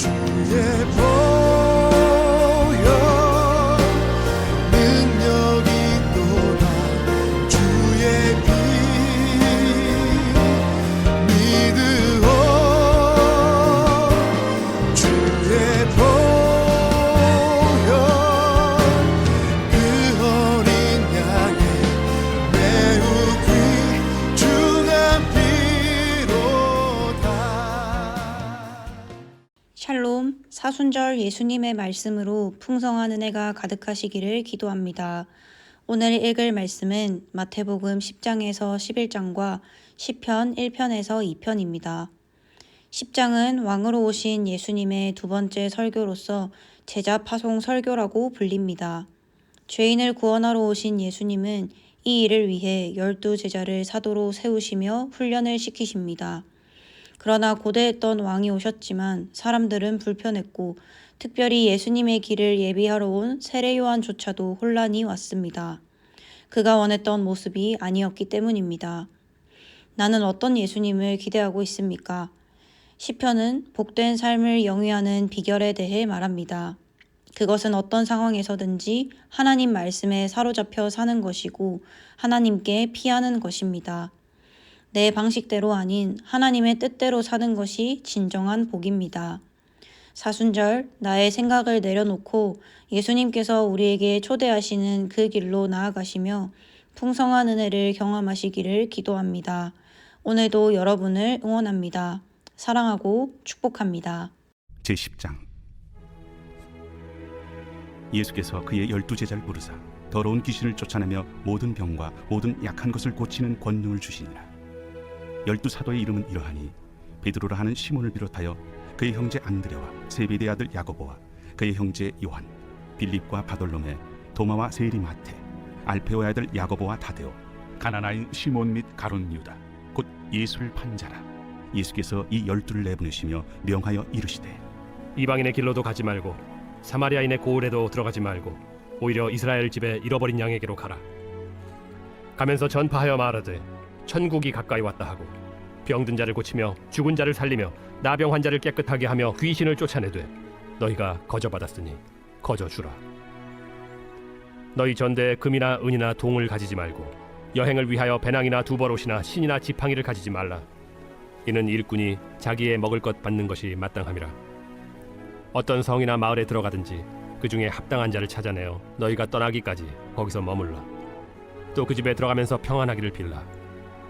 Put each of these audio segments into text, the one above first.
주의 보 사순절 예수님의 말씀으로 풍성한 은혜가 가득하시기를 기도합니다. 오늘 읽을 말씀은 마태복음 10장에서 11장과 10편 1편에서 2편입니다. 10장은 왕으로 오신 예수님의 두 번째 설교로서 제자 파송 설교라고 불립니다. 죄인을 구원하러 오신 예수님은 이 일을 위해 열두 제자를 사도로 세우시며 훈련을 시키십니다. 그러나 고대했던 왕이 오셨지만 사람들은 불편했고 특별히 예수님의 길을 예비하러 온 세례 요한조차도 혼란이 왔습니다. 그가 원했던 모습이 아니었기 때문입니다. 나는 어떤 예수님을 기대하고 있습니까? 시편은 복된 삶을 영위하는 비결에 대해 말합니다. 그것은 어떤 상황에서든지 하나님 말씀에 사로잡혀 사는 것이고 하나님께 피하는 것입니다. 내 방식대로 아닌 하나님의 뜻대로 사는 것이 진정한 복입니다. 사순절, 나의 생각을 내려놓고 예수님께서 우리에게 초대하시는 그 길로 나아가시며 풍성한 은혜를 경험하시기를 기도합니다. 오늘도 여러분을 응원합니다. 사랑하고 축복합니다. 제10장 예수께서 그의 열두 제자를 부르사 더러운 귀신을 쫓아내며 모든 병과 모든 약한 것을 고치는 권능을 주시니라 열두 사도의 이름은 이러하니 베드로라 하는 시몬을 비롯하여 그의 형제 안드레와 세베대 아들 야고보와 그의 형제 요한 빌립과 바돌로메 도마와 세리 마테 알페오의 아들 야고보와 다데오 가나나인 시몬 및 가론 유다 곧 예수를 판 자라 예수께서 이 열두를 내보내시며 명하여 이르시되 이방인의 길로도 가지 말고 사마리아인의 고을에도 들어가지 말고 오히려 이스라엘 집에 잃어버린 양에게로 가라. 가면서 전파하여 말하되 천국이 가까이 왔다 하고 병든 자를 고치며 죽은 자를 살리며 나병 환자를 깨끗하게 하며 귀신을 쫓아내되 너희가 거저 받았으니 거저 주라. 너희 전대에 금이나 은이나 동을 가지지 말고 여행을 위하여 배낭이나 두버롯이나 신이나 지팡이를 가지지 말라. 이는 일꾼이 자기의 먹을 것 받는 것이 마땅함이라. 어떤 성이나 마을에 들어가든지 그 중에 합당한 자를 찾아내어 너희가 떠나기까지 거기서 머물라. 또 그 집에 들어가면서 평안하기를 빌라.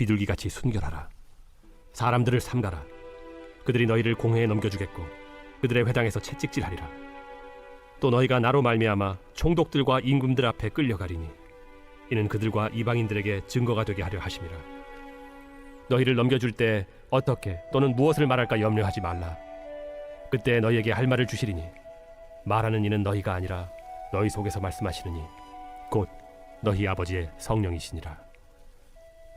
비둘기같이 순결하라. 사람들을 삼가라. 그들이 너희를 공회에 넘겨주겠고 그들의 회당에서 채찍질하리라. 또 너희가 나로 말미암아 총독들과 임금들 앞에 끌려가리니 이는 그들과 이방인들에게 증거가 되게 하려 하심이라. 너희를 넘겨줄 때 어떻게 또는 무엇을 말할까 염려하지 말라. 그때 너희에게 할 말을 주시리니 말하는 이는 너희가 아니라 너희 속에서 말씀하시느니 곧 너희 아버지의 성령이시니라.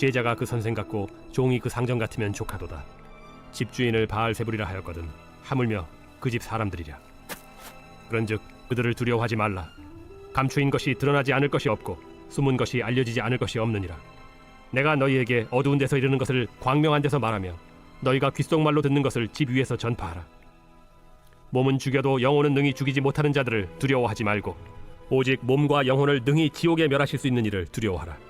제자가 그 선생 같고 종이 그 상전 같으면 족하도다. 집주인을 바알세불이라 하였거든 하물며 그 집 사람들이랴. 그런즉 그들을 두려워하지 말라. 감추인 것이 드러나지 않을 것이 없고 숨은 것이 알려지지 않을 것이 없느니라. 내가 너희에게 어두운 데서 이르는 것을 광명한 데서 말하며 너희가 귓속말로 듣는 것을 집 위에서 전파하라. 몸은 죽여도 영혼은 능히 죽이지 못하는 자들을 두려워하지 말고 오직 몸과 영혼을 능히 지옥에 멸하실 수 있는 이를 두려워하라.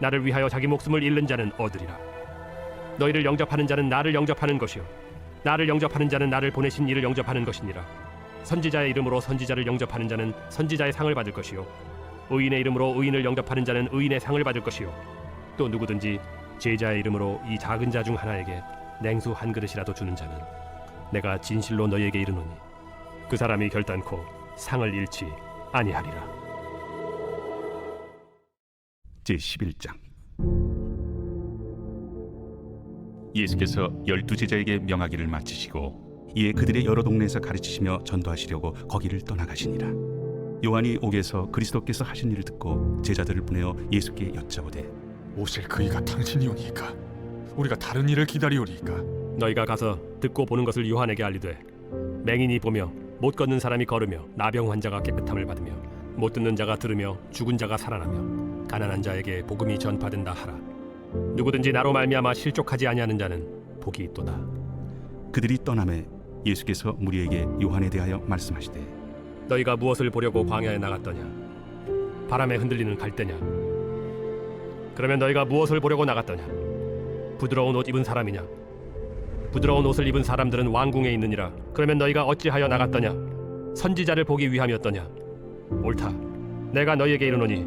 나를 위하여 자기 목숨을 잃는 자는 얻으리라. 너희를 영접하는 자는 나를 영접하는 것이요 나를 영접하는 자는 나를 보내신 이를 영접하는 것이니라. 선지자의 이름으로 선지자를 영접하는 자는 선지자의 상을 받을 것이요 의인의 이름으로 의인을 영접하는 자는 의인의 상을 받을 것이요 또 누구든지 제자의 이름으로 이 작은 자 중 하나에게 냉수 한 그릇이라도 주는 자는 내가 진실로 너희에게 이르노니 그 사람이 결단코 상을 잃지 아니하리라. 제 11장. 예수께서 열두 제자에게 명하기를 마치시고 이에 그들의 여러 동네에서 가르치시며 전도하시려고 거기를 떠나가시니라. 요한이 옥에서 그리스도께서 하신 일을 듣고 제자들을 보내어 예수께 여짜오되 오실 그이가 당신이오니까 우리가 다른 일을 기다리오리이까? 너희가 가서 듣고 보는 것을 요한에게 알리되 맹인이 보며 못 걷는 사람이 걸으며 나병 환자가 깨끗함을 받으며 못 듣는 자가 들으며 죽은 자가 살아나며 가난한 자에게 복음이 전파된다 하라. 누구든지 나로 말미암아 실족하지 아니하는 자는 복이 있도다. 그들이 떠남에 예수께서 무리에게 요한에 대하여 말씀하시되 너희가 무엇을 보려고 광야에 나갔더냐? 바람에 흔들리는 갈대냐? 그러면 너희가 무엇을 보려고 나갔더냐? 부드러운 옷 입은 사람이냐? 부드러운 옷을 입은 사람들은 왕궁에 있느니라. 그러면 너희가 어찌하여 나갔더냐? 선지자를 보기 위함이었더냐? 옳다. 내가 너희에게 이르노니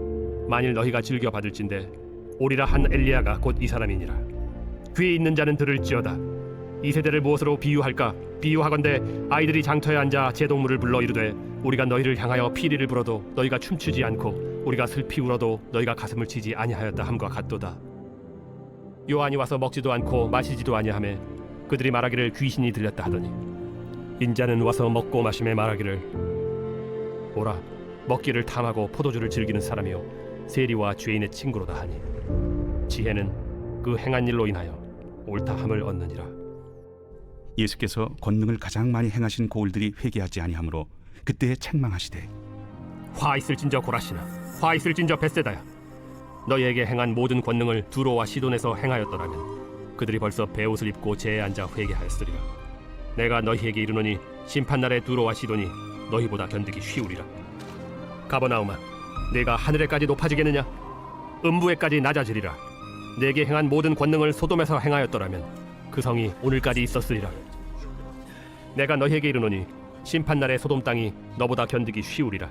만일 너희가 즐겨 받을진대 오리라 한 엘리야가 곧 이 사람이니라. 귀에 있는 자는 들을지어다. 이 세대를 무엇으로 비유할까? 비유하건대 아이들이 장터에 앉아 제 동물을 불러 이르되 우리가 너희를 향하여 피리를 불어도 너희가 춤추지 않고 우리가 슬피 울어도 너희가 가슴을 치지 아니하였다 함과 같도다. 요한이 와서 먹지도 않고 마시지도 아니하매 그들이 말하기를 귀신이 들렸다 하더니 인자는 와서 먹고 마심에 말하기를 오라 먹기를 탐하고 포도주를 즐기는 사람이요 세리와 죄인의 친구로다 하니 지혜는 그 행한 일로 인하여 옳다함을 얻느니라. 예수께서 권능을 가장 많이 행하신 고을들이 회개하지 아니하므로 그때에 책망하시되 화 있을진저 고라시나 화 있을진저 베세다야. 너희에게 행한 모든 권능을 두로와 시돈에서 행하였더라면 그들이 벌써 베옷을 입고 제에 앉아 회개하였으리라. 내가 너희에게 이르노니 심판날에 두로와 시돈이 너희보다 견디기 쉬우리라. 가버나움아 내가 하늘에까지 높아지겠느냐? 음부에까지 낮아지리라. 내게 행한 모든 권능을 소돔에서 행하였더라면 그 성이 오늘까지 있었으리라. 내가 너희에게 이르노니 심판 날에 소돔 땅이 너보다 견디기 쉬우리라.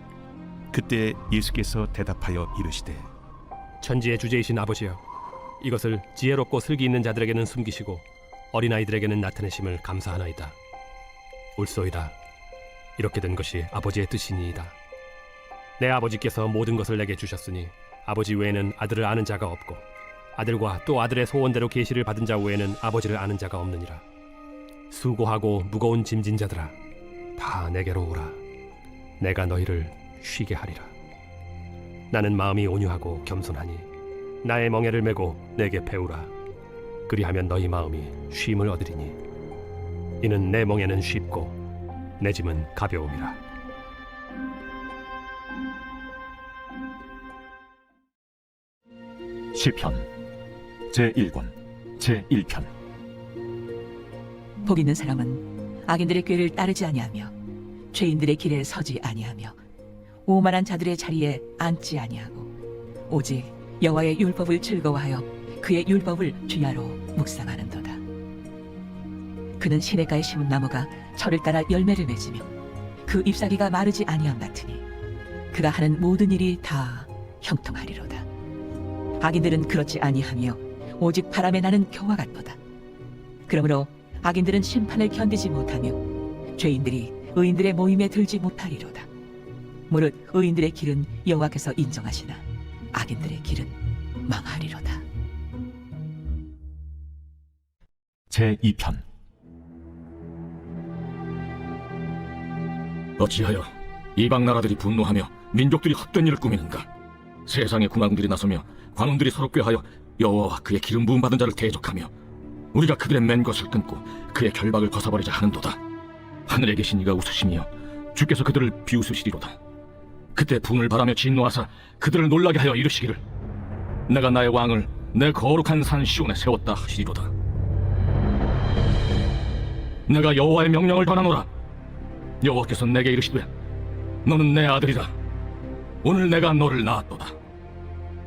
그때 예수께서 대답하여 이르시되 천지의 주제이신 아버지여 이것을 지혜롭고 슬기 있는 자들에게는 숨기시고 어린 아이들에게는 나타내심을 감사하나이다. 옳소이다. 이렇게 된 것이 아버지의 뜻이니이다 내 아버지께서 모든 것을 내게 주셨으니 아버지 외에는 아들을 아는 자가 없고 아들과 또 아들의 소원대로 계시를 받은 자 외에는 아버지를 아는 자가 없느니라. 수고하고 무거운 짐진 자들아 다 내게로 오라. 내가 너희를 쉬게 하리라. 나는 마음이 온유하고 겸손하니 나의 멍에를 메고 내게 배우라. 그리하면 너희 마음이 쉼을 얻으리니 이는 내 멍에는 쉽고 내 짐은 가벼움이라 시편 제1권 제1편 복 있는 사람은 악인들의 꾀를 따르지 아니하며 죄인들의 길에 서지 아니하며 오만한 자들의 자리에 앉지 아니하고 오직 여호와의 율법을 즐거워하여 그의 율법을 주야로 묵상하는도다. 그는 시냇가에 심은 나무가 철을 따라 열매를 맺으며 그 잎사귀가 마르지 아니함 같으니 그가 하는 모든 일이 다 형통하리로다. 악인들은 그렇지 아니하며 오직 바람에 나는 겨와 같도다. 그러므로 악인들은 심판을 견디지 못하며 죄인들이 의인들의 모임에 들지 못하리로다. 무릇 의인들의 길은 여호와께서 인정하시나 악인들의 길은 망하리로다. 제 2편 어찌하여 이방 나라들이 분노하며 민족들이 헛된 일을 꾸미는가? 세상의 군왕들이 나서며 관원들이 서로 꾀하여 여호와와 그의 기름 부음 받은 자를 대적하며 우리가 그들의 맨 것을 끊고 그의 결박을 벗어버리자 하는도다. 하늘에 계신 이가 웃으시며 주께서 그들을 비웃으시리로다. 그때 분을 바라며 진노하사 그들을 놀라게 하여 이르시기를 내가 나의 왕을 내 거룩한 산 시온에 세웠다 하시리로다. 내가 여호와의 명령을 전하노라. 여호와께서 내게 이르시되 너는 내 아들이다 오늘 내가 너를 낳았도다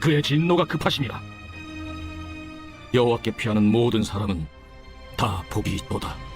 그의 진노가 급하심이라. 여호와께 피하는 모든 사람은 다 복이 있도다.